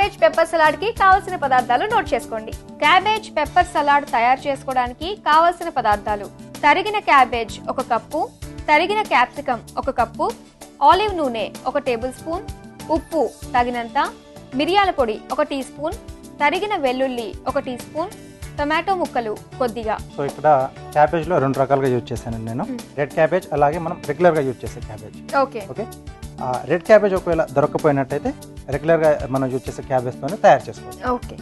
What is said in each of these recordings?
Cabbage pepper సలాడ్కి కావలసిన పదార్థాలు note చేసుకోండి. క్యాబేజ్ పెప్పర్ సలాడ్ తయారు చేసుకోవడానికి కావలసిన పదార్థాలు తరిగిన క్యాబేజ్ ఒక కప్పు తరిగిన క్యాప్సికం ఒక కప్పు ఆలివ్ నూనె ఒక టేబుల్ స్పూన్ ఉప్పు తగినంత మిరియాల పొడి ఒక టీ స్పూన్ తరిగిన వెల్లుల్లి ఒక టీ స్పూన్ టొమాటో ముక్కలు కొద్దిగా. సో ఇక్కడ క్యాబేజ్లో రెండు రకాలుగా యూజ్ చేశానండి నేను. రెడ్ క్యాబేజ్ అలాగే మనం రెగ్యులర్గా యూజ్ చేసే cabbage. Okay. Okay? Red cabbage ఒకవేళ దొరకకపోయినట్టయితే రెగ్యులర్గా మనం యూజ్ చేసే క్యాబేజ్తోనే తయారు చేసుకోవచ్చు. ఓకే.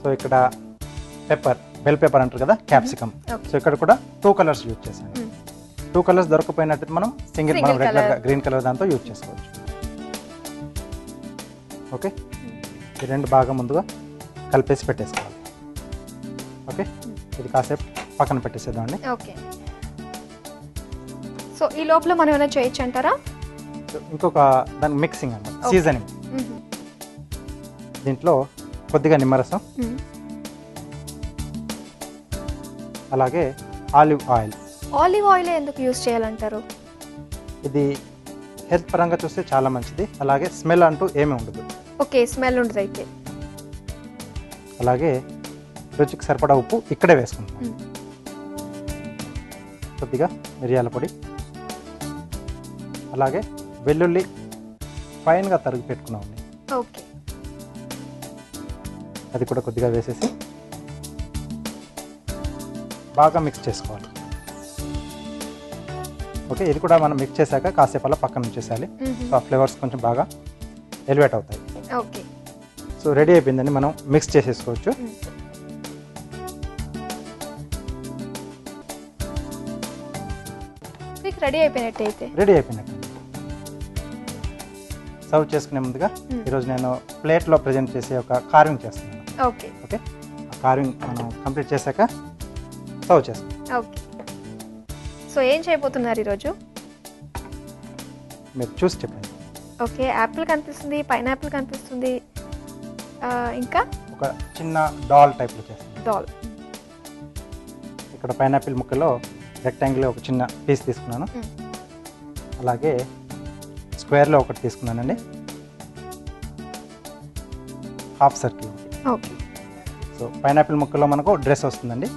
సో ఇక్కడ పెప్పర్ బెల్ పెప్పర్ అంటారు కదా క్యాప్సికమ్ సో ఇక్కడ కూడా టూ కలర్స్ యూజ్ చేశాను. టూ కలర్స్ దొరకపోయినట్టు మనం సింగిల్ మనం రెగ్యులర్గా. గ్రీన్ కలర్ దాంతో యూజ్ చేసుకోవచ్చు. ఓకే ఈ రెండు బాగా ముందుగా కలిపేసి పెట్టేసుకోవాలి. ఓకే ఇది కాసేపు పక్కన పెట్టేసేద్దామండి. ఓకే సో ఈ లోపల మనం ఏమైనా చేయొచ్చు అంటారా? ఇంకొక దాని మిక్సింగ్ Okay. సీజనింగ్ దీంట్లో కొద్దిగా నిమ్మరసం. అలాగే ఆలివ్ ఆయిల్. ఆలివ్ ఆయిల్ ఎందుకు యూజ్ చేయాలంటారు? ఇది హెల్త్ పరంగా చూస్తే చాలా మంచిది. అలాగే స్మెల్ అంటూ ఏమీ ఉండదు. ఓకే స్మెల్ ఉండదు అయితే. అలాగే రుచికి సరిపడా ఉప్పు ఇక్కడే వేసుకుంటాం మ్మ్. కొద్దిగా మిరియాల పొడి. అలాగే వెల్లుల్లి ఫైన్గా తరిగి పెట్టుకున్నామండి ఓకే. అది కూడా కొద్దిగా వేసేసి బాగా మిక్స్ చేసుకోవాలి. ఓకే ఇది కూడా మనం మిక్స్ చేశాక కాసేపు అలా పక్కన ఉంచేసేయాలి. సో ఆ ఫ్లేవర్స్ కొంచెం బాగా ఎలివేట్ అవుతాయి. ఓకే. సో రెడీ అయిపోయిందండి. మనం మిక్స్ చేసేసుకోవచ్చు. రెడీ అయిపోయినట్టు అయితే రెడీ అయిపోయినట్టు. సర్వ్ చేసుకునే ముందుగా. ఈరోజు నేను ప్లేట్లో ప్రజెంట్ చేసే ఒక కార్వింగ్ చేస్తున్నాను. ఓకే. ఓకే? ఆ కార్వింగ్ మనం కంప్లీట్ చేశాక సర్వ్ చేసుకుంటాం ఓకే. సో ఏం చేయబోతున్నారు ఈరోజు? మీరు చూసి చెప్పండి. ఓకే యాపిల్ కనిపిస్తుంది పైనాపిల్ కనిపిస్తుంది ఇంకా? ఒక చిన్న డాల్ టైప్లో చేస్తాను డాల్. ఇక్కడ పైనాపిల్ ముక్కలో రెక్టాంగిల్ ఒక చిన్న పీస్ తీసుకున్నాను. అలాగే స్క్వేర్లో ఒకటి తీసుకున్నానండి. Half circle okay. So pineapple ముక్కలో మనకు డ్రెస్ వస్తుందండి.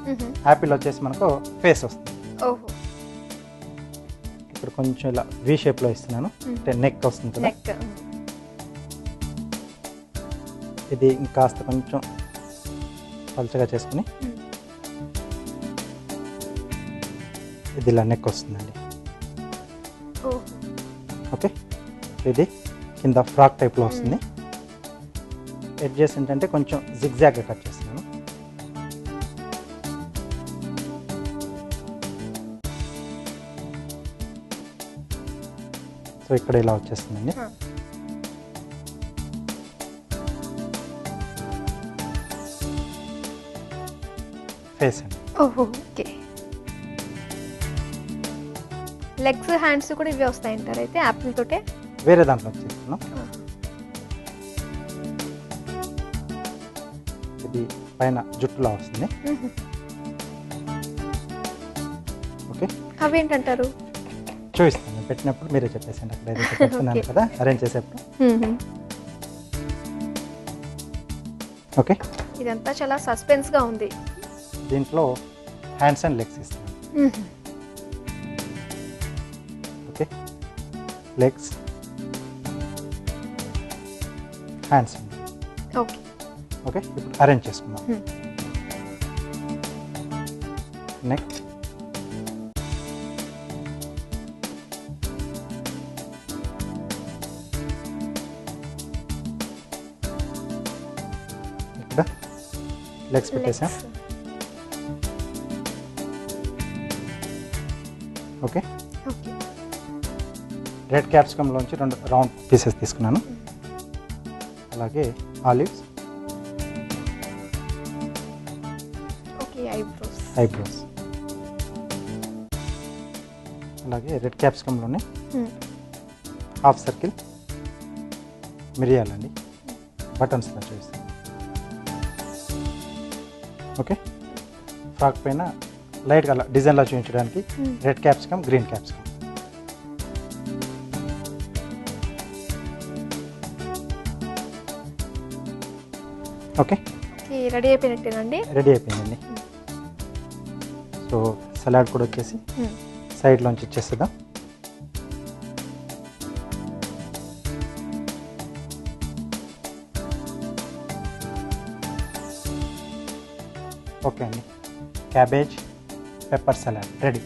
యాపిల్ వచ్చేసి మనకు ఫేస్ వస్తుంది. ఇక్కడ కొంచెం ఇలా వి షేప్లో ఇస్తున్నాను. అంటే నెక్ వస్తుంది కదా. ఇది ఇంకాస్త కొంచెం పలుచగా చేసుకుని ఇది ఇలా నెక్ వస్తుందండి. ఓకే ఇది కింద ఫ్రాక్ టైప్లో వస్తుంది. ఎడ్జెస్ ఏంటంటే కొంచెం జిగ్జాగ్గా కట్ చేస్తున్నాను. సో ఇక్కడ ఇలా వచ్చేస్తుందండి. ఫేస్ అండి. ఓకే. లెగ్స్ హ్యాండ్స్ కూడా ఇవే వస్తాయంటారు అయితే యాపిల్ తోటే? వేరే దాంట్లో వచ్చేస్తున్నాం ఇది పైన జుట్టులా వస్తుంది. ఓకే. అవేంటంటారు? చూపిస్తాను. పెట్టినప్పుడు మీరే చెప్పేసండి అక్కడ Okay. కదా అరేంజ్ చేసేప్పుడు. ఓకే. ఇదంతా చాలా సస్పెన్స్గా ఉంది. దీంట్లో హ్యాండ్స్ అండ్ లెగ్స్ ఇస్తున్నాను. Okay. Legs hands okay okay ఇప్పుడు అరేంజ్ చేసుకుందాం. Hmm. నెక్ ఇక్కడ. లెగ్స్ పెట్టేసాం? ఓకే ఓకే రెడ్ క్యాప్సికంలోంచి రెండు రౌండ్ పీసెస్ తీసుకున్నాను. అలాగే ఆలివ్స్ ఓకే ఐబ్రోస్ ఐబ్రోస్ అలాగే రెడ్ క్యాప్సికంలోనే హాఫ్ సర్కిల్ మిరియాలండి బటన్స్లా చూపిస్తాను ఓకే ఫ్రాక్ పైన లైట్గా డిజైన్లా చూపించడానికి red capsicum green capsicum. Okay. Ready అయిపోయినట్టేనండి? Ready అయిపోయిందండి. సో సలాడ్ కూడా వచ్చేసి. సైడ్లోంచి ఇచ్చేస్తుందాం ఓకే అండి. Cabbage pepper salad ready.